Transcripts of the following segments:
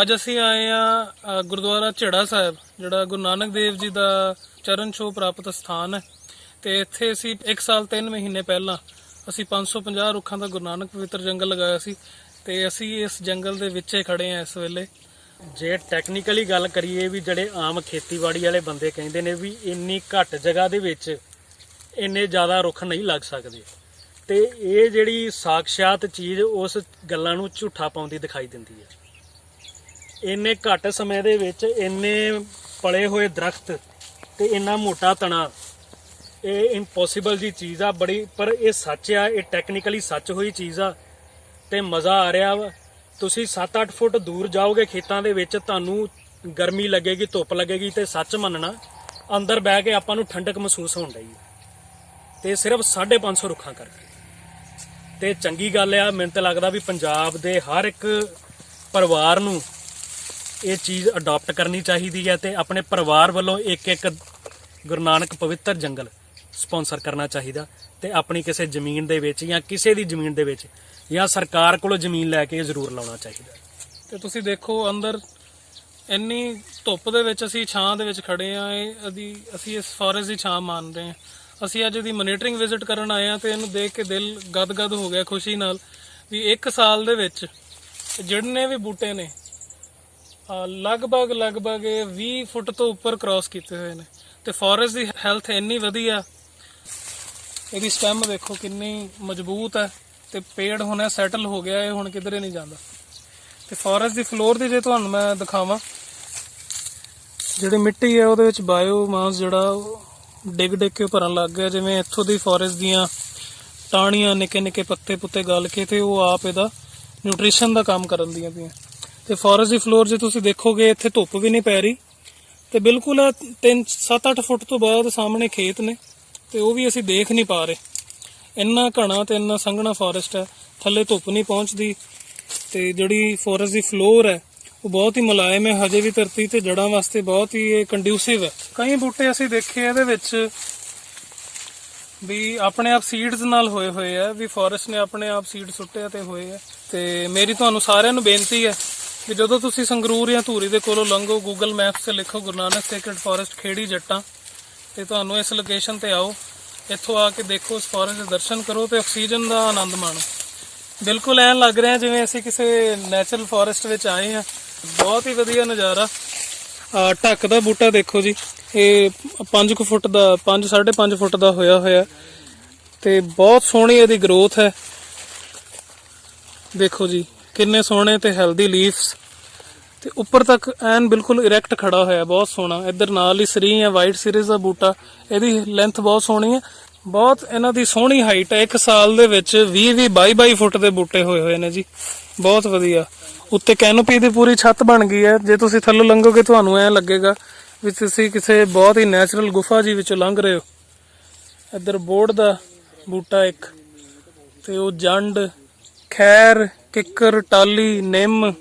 ਅੱਜ ਅਸੀਂ ਆਏ ਆ ਗੁਰਦੁਆਰਾ ਝੜਾ ਸਾਹਿਬ, ਜਿਹੜਾ ਗੁਰੂ ਨਾਨਕ ਦੇਵ ਜੀ ਦਾ ਚਰਨ ਛੋਹ ਪ੍ਰਾਪਤ ਸਥਾਨ ਹੈ। ਤੇ ਇੱਥੇ ਅਸੀਂ 1 ਸਾਲ 3 ਮਹੀਨੇ ਪਹਿਲਾਂ ਅਸੀਂ 550 ਰੁੱਖਾਂ ਦਾ ਗੁਰੂ ਨਾਨਕ ਪਵਿੱਤਰ ਜੰਗਲ ਲਗਾਇਆ ਸੀ ਤੇ ਅਸੀਂ ਇਸ ਜੰਗਲ ਦੇ ਵਿੱਚ ਹੀ ਖੜੇ ਆ ਇਸ ਵੇਲੇ। ਜੇ ਟੈਕਨੀਕਲੀ ਗੱਲ ਕਰੀਏ ਵੀ ਜਿਹੜੇ ਆਮ ਖੇਤੀਬਾੜੀ ਵਾਲੇ ਬੰਦੇ ਕਹਿੰਦੇ ਨੇ ਵੀ ਇੰਨੀ ਘੱਟ ਜਗ੍ਹਾ ਦੇ ਵਿੱਚ ਇੰਨੇ ਜ਼ਿਆਦਾ ਰੁੱਖ ਨਹੀਂ ਲੱਗ ਸਕਦੇ। ਤੇ ਇਹ ਜਿਹੜੀ ਸਾਕਸ਼ਾਤ ਚੀਜ਼ ਉਸ ਗੱਲਾਂ ਨੂੰ ਝੂਠਾ ਪਾਉਂਦੀ ਦਿਖਾਈ ਦਿੰਦੀ ਹੈ। ਇੰਨੇ ਘੱਟ ਸਮੇਂ ਦੇ ਵਿੱਚ ਇੰਨੇ ਪਲੇ ਹੋਏ ਦਰਖਤ ਤੇ ਇੰਨਾ ਮੋਟਾ ਤਣਾ, ਇਹ ਇੰਪੋਸੀਬਲ ਜੀ ਚੀਜ਼ ਆ ਬੜੀ, ਪਰ ਇਹ ਸੱਚ ਆ, ਇਹ ਟੈਕਨੀਕਲੀ ਸੱਚ ਹੋਈ ਚੀਜ਼ ਆ ਤੇ ਮਜ਼ਾ ਆ ਰਿਹਾ ਵਾ। ਤੁਸੀਂ 7-8 ਫੁੱਟ ਦੂਰ ਜਾਓਗੇ ਖੇਤਾਂ ਦੇ ਵਿੱਚ, ਤੁਹਾਨੂੰ ਗਰਮੀ ਲੱਗੇਗੀ, ਧੁੱਪ ਲੱਗੇਗੀ ਤੇ ਸੱਚ ਮੰਨਣਾ, ਅੰਦਰ ਬਹਿ ਕੇ ਆਪਾਂ ਨੂੰ ਠੰਡਕ ਮਹਿਸੂਸ ਹੋਣ ਡਈ ਹੈ ਤੇ ਸਿਰਫ 550 ਰੁੱਖਾਂ ਕਰਕੇ। ਤੇ ਚੰਗੀ ਗੱਲ ਆ, ਮੈਨੂੰ ਤਾਂ ਲੱਗਦਾ ਵੀ ਪੰਜਾਬ ਦੇ ਹਰ ਇੱਕ ਪਰਿਵਾਰ ਨੂੰ ਇਹ ਚੀਜ਼ ਅਡਾਪਟ ਕਰਨੀ ਚਾਹੀਦੀ ਹੈ ਤੇ ਆਪਣੇ ਪਰਿਵਾਰ ਵੱਲੋਂ ਇੱਕ ਇੱਕ ਗੁਰੂ ਨਾਨਕ ਪਵਿੱਤਰ ਜੰਗਲ ਸਪਾਂਸਰ ਕਰਨਾ ਚਾਹੀਦਾ ਤੇ ਆਪਣੀ ਕਿਸੇ ਜ਼ਮੀਨ ਦੇ ਵਿੱਚ ਜਾਂ ਕਿਸੇ ਦੀ ਜ਼ਮੀਨ ਦੇ ਵਿੱਚ ਜਾਂ ਸਰਕਾਰ ਕੋਲੋਂ ਜ਼ਮੀਨ ਲੈ ਕੇ ਜ਼ਰੂਰ ਲਾਉਣਾ ਚਾਹੀਦਾ। ਤੇ ਤੁਸੀਂ ਦੇਖੋ ਅੰਦਰ ਇੰਨੀ ਧੁੱਪ ਦੇ ਵਿੱਚ ਅਸੀਂ ਛਾਂ ਦੇ ਵਿੱਚ ਖੜੇ ਆ, ਇਹ ਅਦੀ ਅਸੀਂ ਇਸ ਫੋਰੈਸਟ ਦੀ ਛਾਂ ਮੰਨਦੇ ਆ। ਅਸੀਂ ਅੱਜ ਇਹਦੀ ਮੋਨੀਟਰਿੰਗ ਵਿਜ਼ਿਟ ਕਰਨ ਆਏ ਆ ਤੇ ਇਹਨੂੰ ਦੇਖ ਕੇ ਦਿਲ ਗਦਗਦ ਹੋ ਗਿਆ ਖੁਸ਼ੀ ਨਾਲ ਵੀ ਇੱਕ ਸਾਲ ਦੇ ਵਿੱਚ ਜਿੰਨੇ ਵੀ ਬੂਟੇ ਨੇ ਲਗਭਗ ਲਗਭਗ ਇਹ 20 ਫੁੱਟ ਤੋਂ ਉੱਪਰ ਕ੍ਰਾਸ ਕੀਤੇ ਹੋਏ ਨੇ। ਤੇ ਫੋਰੈਸਟ ਦੀ ਹੈਲਥ ਇੰਨੀ ਵਧੀਆ, ਇਹਦੀ ਸਟੈਮ ਦੇਖੋ ਕਿੰਨੀ ਮਜ਼ਬੂਤ ਹੈ ਤੇ ਪੇੜ ਹੁਣ ਸੈਟਲ ਹੋ ਗਿਆ, ਇਹ ਹੁਣ ਕਿਧਰੇ ਨਹੀਂ ਜਾਂਦਾ। ਤੇ ਫੋਰੈਸਟ ਦੀ ਫਲੋਰ ਦੀ ਜੇ ਤੁਹਾਨੂੰ ਮੈਂ ਦਿਖਾਵਾਂ, ਜਿਹੜੀ ਮਿੱਟੀ ਹੈ ਉਹਦੇ ਵਿੱਚ ਬਾਇਓ ਮਾਸ ਜਿਹੜਾ ਉਹ ਡਿੱਗ ਡਿੱਗ ਕੇ ਭਰਨ ਲੱਗ ਗਿਆ। ਜਿਵੇਂ ਇੱਥੋਂ ਦੀ ਫੋਰੈਸਟ ਦੀਆਂ ਟਾਹਣੀਆਂ ਨਿੱਕੇ ਨਿੱਕੇ ਪੱਤੇ ਪੁੱਤੇ ਗਲ ਕੇ ਤੇ ਉਹ ਆਪ ਇਹਦਾ ਨਿਊਟ੍ਰੀਸ਼ਨ ਦਾ ਕੰਮ ਕਰਨ ਦੀਆਂ ਪਈਆਂ। ਤੇ ਫੋਰੈਸਟ ਦੀ ਫਲੋਰ ਜੇ ਤੁਸੀਂ ਦੇਖੋਗੇ, ਇੱਥੇ ਧੁੱਪ ਵੀ ਨਹੀਂ ਪੈ ਰਹੀ। ਤੇ ਬਿਲਕੁਲ 3 7-8 ਫੁੱਟ ਤੋਂ ਬਾਅਦ ਸਾਹਮਣੇ ਖੇਤ ਨੇ, ਤੇ ਉਹ ਵੀ ਅਸੀਂ ਦੇਖ ਨਹੀਂ ਪਾ ਰਹੇ। ਇੰਨਾ ਘਣਾ ਤੇ ਇੰਨਾ ਸੰਘਣਾ ਫੋਰੈਸਟ ਹੈ ਥੱਲੇ ਧੁੱਪ ਨਹੀਂ ਪਹੁੰਚਦੀ, ਤੇ ਜਿਹੜੀ ਫੋਰੈਸਟ ਦੀ ਫਲੋਰ ਹੈ, ਉਹ ਬਹੁਤ ਹੀ ਮੁਲਾਇਮ ਹੈ, ਹਜੇ ਵੀ ਧਰਤੀ ਤੇ ਜੜਾਂ ਵਾਸਤੇ ਬਹੁਤ ਹੀ ਇਹ ਕੰਡਿਊਸਿਵ ਹੈ। ਕਈ ਬੂਟੇ ਅਸੀਂ ਦੇਖੇ ਇਹਦੇ ਵਿੱਚ ਵੀ ਆਪਣੇ ਆਪ ਸੀਡਸ ਨਾਲ ਹੋਏ ਹੋਏ ਆ, ਵੀ ਫੋਰੈਸਟ ਨੇ ਆਪਣੇ ਆਪ ਸੀਡ ਸੁੱਟੇ ਤੇ ਹੋਏ ਆ। ਤੇ ਮੇਰੀ ਤੁਹਾਨੂੰ ਸਾਰਿਆਂ ਨੂੰ ਬੇਨਤੀ ਹੈ ਕਿ ਜਦੋਂ ਤੁਸੀਂ ਸੰਗਰੂਰ ਜਾਂ ਧੂਰੀ ਦੇ ਕੋਲੋਂ ਲੰਘੋ ਗੂਗਲ ਮੈਪਸ ਤੇ ਲਿਖੋ ਗੁਰੂ ਨਾਨਕ ਸੇਕਰਡ ਫੋਰੈਸਟ ਖੇੜੀ ਜੱਟਾਂ, ਤੇ ਤੁਹਾਨੂੰ ਇਸ ਲੋਕੇਸ਼ਨ ਤੇ ਆਓ। ਇੱਥੋਂ ਆ ਕੇ ਦੇਖੋ ਇਸ ਫੋਰੈਸਟ ਦੇ ਦਰਸ਼ਨ ਕਰੋ ਤੇ ਆਕਸੀਜਨ ਦਾ ਆਨੰਦ ਮਾਣੋ। ਬਿਲਕੁਲ ਐਨ ਲੱਗ ਰਿਹਾ ਜਿਵੇਂ ਅਸੀਂ ਕਿਸੇ ਨੈਚੁਰਲ ਫੋਰੈਸਟ ਵਿੱਚ ਆਏ ਹਾਂ। ਬਹੁਤ ਹੀ ਵਧੀਆ ਨਜ਼ਾਰਾ। ਢੱਕ ਦਾ ਬੂਟਾ ਦੇਖੋ ਜੀ। ਇਹ 5 ਫੁੱਟ ਦਾ 5 5.5 ਫੁੱਟ ਦਾ ਹੋਇਆ ਹੋਇਆ। ਤੇ ਬਹੁਤ ਸੋਹਣੀ ਇਹਦੀ ਗਰੋਥ ਹੈ। ਦੇਖੋ ਜੀ। ਕਿੰਨੇ ਸੋਹਣੇ ਤੇ ਹੈਲਦੀ ਲੀਫਸ ਤੇ ਉੱਪਰ ਤੱਕ ਐਨ ਬਿਲਕੁਲ ਇਰੈਕਟ ਖੜਾ ਹੋਇਆ, ਬਹੁਤ ਸੋਹਣਾ। ਇੱਧਰ ਨਾਲ ਹੀ ਸਰੀ ਹੈ ਵਾਈਟ ਸੀਰੀਜ਼ ਦਾ ਬੂਟਾ। ਇਹਦੀ ਲੈਂਥ ਬਹੁਤ ਸੋਹਣੀ ਹੈ। ਬਹੁਤ ਇਹਨਾਂ ਦੀ ਸੋਹਣੀ ਹਾਈਟ ਹੈ। ਇੱਕ ਸਾਲ ਦੇ ਵਿੱਚ 20 20 22 22 ਫੁੱਟ ਦੇ ਬੂਟੇ ਹੋਏ ਹੋਏ ਨੇ ਜੀ। ਬਹੁਤ ਵਧੀਆ। ਉੱਤੇ ਕੈਨੋਪੀ ਦੀ ਪੂਰੀ ਛੱਤ ਬਣ ਗਈ ਹੈ। ਜੇ ਤੁਸੀਂ ਥੱਲੇ ਲੰਘੋਗੇ ਤੁਹਾਨੂੰ ਐ ਲੱਗੇਗਾ ਵੀ ਤੁਸੀਂ ਕਿਸੇ ਬਹੁਤ ਹੀ ਨੈਚੁਰਲ ਗੁਫਾ ਜੀ ਵਿੱਚੋਂ ਲੰਘ ਰਹੇ ਹੋ। ਇੱਧਰ ਬੋਰਡ ਦਾ ਬੂਟਾ ਇੱਕ, ਤੇ ਉਹ ਜੰਡ ਖੈਰ ਕਿੱਕਰ ਟਾਲੀ ਨਿੰਮ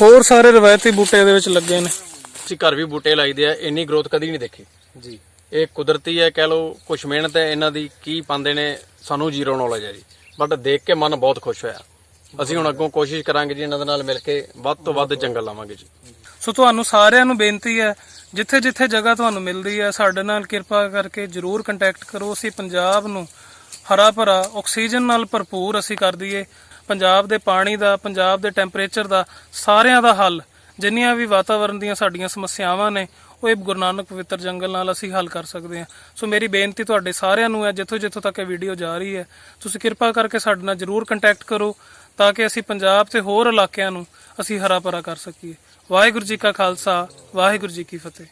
ਹੋਰ ਸਾਰੇ ਰਵਾਇਤੀ ਬੂਟੇ ਇਹਦੇ ਵਿੱਚ ਲੱਗੇ ਨੇ। ਅਸੀਂ ਘਰ ਵੀ ਬੂਟੇ ਲਾਈਦੇ ਆ ਇੰਨੀ ਗਰੋਥ ਕਦੀ ਨਹੀਂ ਦੇਖੀ। ਜੀ। ਇਹ ਕੁਦਰਤੀ ਹੈ ਕਹਿ ਲਓ ਕੁਛ ਮਿਹਨਤ ਹੈ ਇਹਨਾਂ ਦੀ ਕੀ ਪਾਉਂਦੇ ਨੇ ਸਾਨੂੰ ਜ਼ੀਰੋ ਨੌਲੇਜ ਹੈ ਜੀ। ਬਟ ਦੇਖ ਕੇ ਮਨ ਬਹੁਤ ਖੁਸ਼ ਹੋਇਆ। ਅਸੀਂ ਹੁਣ ਅੱਗੋਂ ਕੋਸ਼ਿਸ਼ ਕਰਾਂਗੇ ਜੀ ਇਹਨਾਂ ਦੇ ਨਾਲ ਮਿਲ ਕੇ ਵੱਧ ਤੋਂ ਵੱਧ ਜੰਗਲ ਲਾਵਾਂਗੇ ਜੀ। ਸੋ ਤੁਹਾਨੂੰ ਸਾਰਿਆਂ ਨੂੰ ਬੇਨਤੀ ਹੈ ਜਿੱਥੇ ਜਿੱਥੇ ਜਗ੍ਹਾ ਤੁਹਾਨੂੰ ਮਿਲਦੀ ਹੈ ਸਾਡੇ ਨਾਲ ਕਿਰਪਾ ਕਰਕੇ ਜਰੂਰ ਕੰਟੈਕਟ ਕਰੋ। ਅਸੀਂ ਪੰਜਾਬ ਨੂੰ ਹਰਾ ਭਰਾ, ਆਕਸੀਜਨ ਨਾਲ ਭਰਪੂਰ ਅਸੀਂ ਕਰ ਦਈਏ। ਪੰਜਾਬ ਦੇ ਪਾਣੀ ਦਾ, ਪੰਜਾਬ ਦੇ ਟੈਂਪਰੇਚਰ ਦਾ, ਸਾਰਿਆਂ ਦਾ ਹੱਲ। ਜਿੰਨੀਆਂ ਵੀ ਵਾਤਾਵਰਣ ਦੀਆਂ ਸਾਡੀਆਂ ਸਮੱਸਿਆਵਾਂ ਨੇ, ਉਹ ਇਹ ਗੁਰੂ ਨਾਨਕ ਪਵਿੱਤਰ ਜੰਗਲ ਨਾਲ ਅਸੀਂ ਹੱਲ ਕਰ ਸਕਦੇ ਹਾਂ। ਸੋ ਮੇਰੀ ਬੇਨਤੀ ਤੁਹਾਡੇ ਸਾਰਿਆਂ ਨੂੰ ਹੈ, ਜਿੱਥੋਂ ਜਿੱਥੋਂ ਤੱਕ ਇਹ ਵੀਡੀਓ ਜਾ ਰਹੀ ਹੈ, ਤੁਸੀਂ ਕਿਰਪਾ ਕਰਕੇ ਸਾਡੇ ਨਾਲ ਜਰੂਰ ਕੰਟੈਕਟ ਕਰੋ, ਤਾਂ ਕਿ ਅਸੀਂ ਪੰਜਾਬ ਤੇ ਹੋਰ ਇਲਾਕਿਆਂ ਨੂੰ ਅਸੀਂ ਹਰਾ ਭਰਾ ਕਰ ਸਕੀਏ। ਵਾਹਿਗੁਰੂ ਜੀ ਕਾ ਖਾਲਸਾ, ਵਾਹਿਗੁਰੂ ਜੀ ਕੀ ਫਤਿਹ।